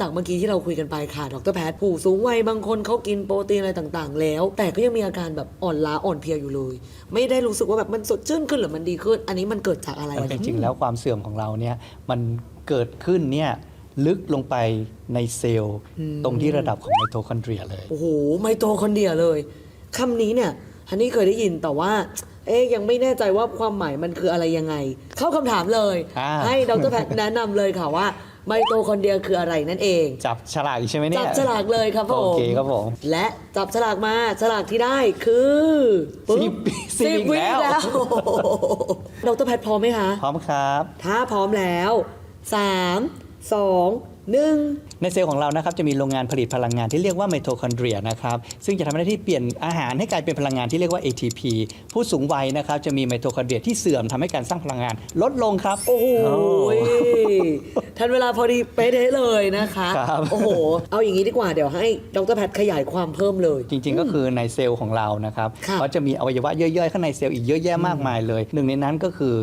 จากเมื่อกี้ที่เราคุยกันไปค่ะ ดรแพทย์ผู้สูงวัยบางคนเขากินโปรตีนอะไรต่างๆ แล้ว แต่ก็ยังมีอาการแบบอ่อนล้าอ่อนเพลียอยู่เลย ไม่ได้รู้สึกว่าแบบมันสดชื่นขึ้นหรือมันดีขึ้น อันนี้มันเกิดจากอะไรมันจริงๆแล้วความเสื่อมของเราเนี่ยมันเกิดขึ้นเนี่ยลึกลงไปในเซลล์ตรงที่ระดับของไมโทคอนเดรียเลย โอ้โห ไมโตคอนเดรียเลยคำนี้เนี่ยฮันนี่เคยได้ยินแต่ว่า เอ๊ยยังไม่แน่ใจว่าความหมายมันคืออะไรยังไง เข้าคำถามเลยอ่าให้ดรแพทย์แนะนำเลยค่ะว่า ไมโตคอนเดรียคืออะไรนั่นเอง จับฉลากอีกใช่ไหมเนี่ยจับฉลากเลยครับผมโอเคครับผม และจับฉลากมาฉลากที่ได้คือปึ๊บสิบสิบอีกวิแล้วโอ้โหดรแพทย์พร้อมไหมคะ พร้อมครับ ถ้าพร้อมแล้ว 3 2 1 ในเซลล์ของเรานะครับจะมีโรงงานผลิตพลังงานที่เรียกว่าไมโทคอนเดรียนะครับซึ่งจะทำหน้าที่เปลี่ยนอาหารให้กลายเป็นพลังงานที่เรียกว่า ATP ผู้สูงวัยนะครับจะมีไมโทคอนเดรียที่เสื่อมทำให้การสร้างพลังงานลดลงครับ โอ้โหโอ้ทันเวลาพอดีเป๊ะเด้เลยนะคะ ครับ โอ้โห เอาอย่างนี้ดีกว่าเดี๋ยวให้ดรแพทย์ขยายความเพิ่มเลย จริงๆ ก็คือในเซลล์ของเรานะครับค่ะ เขาจะมีอวัยวะย่อยๆ ข้างในเซลล์อีกเยอะแยะมากมายเลย หนึ่งในนั้นก็คือ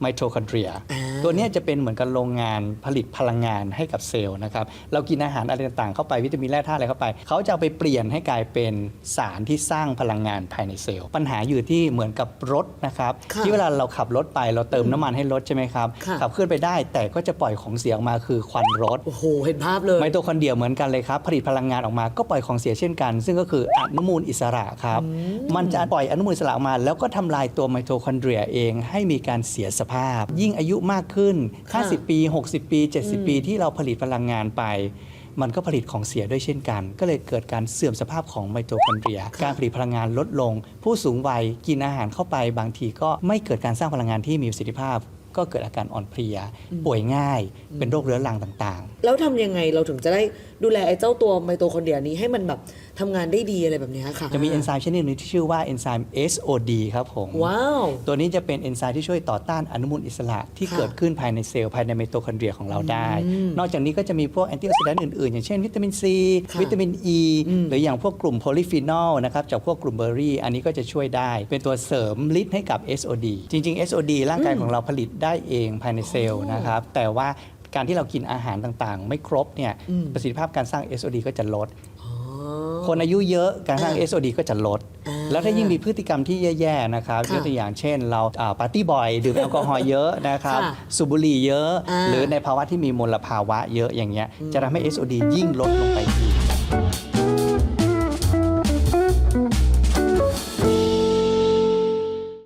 ไมโทคอนเดรีย อ่า ตัวเนี้ยจะเป็นเหมือนกับโรงงานผลิตพลังงานให้กับเซลล์นะครับ เรากินอาหารอะไรต่างๆเข้าไปวิตามินแร่ธาตุอะไรเข้าไป เขาจะเอาไปเปลี่ยนให้กลายเป็นสารที่สร้างพลังงานภายในเซลล์ ปัญหาอยู่ที่เหมือนกับรถนะครับค่ะที่เวลาเราขับรถไปเราเติมน้ำมันให้รถใช่ไหมครับค่ะขับเคลื่อนไปได้แต่ก็จะปล่อยของเสียออกมาคือควันรถ โอ้โห เห็นภาพเลย ไมโตคอนเดรียเหมือนกันเลยครับ ผลิตพลังงานออกมาก็ปล่อยของเสียเช่นกัน ซึ่งก็คืออนุมูลอิสระครับ มันจะปล่อยอนุมูลอิสระออกมา แล้วก็ทำลายตัวไมโทคอนเดรียเองให้มีการเสียสภาพ ยิ่งอายุมากขึ้น ค่ะ50ปี 60 ปี 70 ปีที่เราผลิตพลังงานไป มันก็ผลิตของเสียด้วยเช่นกัน ก็เลยเกิดการเสื่อมสภาพของไมโทคอนเดรีย การผลิตพลังงานลดลง ผู้สูงวัยกินอาหารเข้าไปบางทีก็ไม่เกิดการสร้างพลังงานที่มีประสิทธิภาพ ก็เกิดอาการอ่อนเพลีย ป่วยง่ายเป็นโรคเรื้อรังต่างๆ แล้วทำยังไงเราถึงจะได้ดูแลไอ้เจ้าตัวไมโตคอนเดรียนี้ให้มันแบบทำงานได้ดีอะไรแบบเนี้ยค่ะ จะมีเอนไซม์ชนิดหนึงที่ชื่อว่าเอนไซม์ SOD ครับผมว้าวตัวนี้จะเป็นเอนไซม์ที่ช่วยต่อต้านอนุมูลอิสระที่ค่ะเกิดขึ้นภายในเซลล์ภายในไมโตคอนเดรียของเราได้ นอกจากนี้ก็จะมีพวกแอนตี้ออกซิแดนต์อื่นๆ อย่างเช่นวิตามินซีค่ะวิตามินอ e, ีอืมหรืออย่างพวกกลุ่มโพลีฟีนอลนะครับจากพวกกลุ่มเบอร์รี่อันนี้ก็จะช่วยได้ เป็นตัวเสริมฤทธิ์ให้กับ SOD จริง ๆ SOD ร่างกายของเราผลิตได้เองภายในเซลล์นะครับ แต่ว่าการที่เรากินอาหารต่างๆ ไม่ครบเนี่ยอืมประสิทธิภาพการสร้าง SOD ก็จะลดอ๋อคนอายุเยอะการสร้างอ่า SOD ก็จะลดอ่าแล้วถ้ายิ่งมีพฤติกรรมที่แย่ๆนะครับค่ะยกตัวอย่างเช่น เราปาร์ตี้บอยดื่มแอลกอฮอล์เยอะนะครับค่ะสูบบุหรี่เยอะอ่าหรือในภาวะที่มีมลภาวะเยอะอย่างเงี้ยจะทำให้ SOD ยิ่งลดลงไปอีก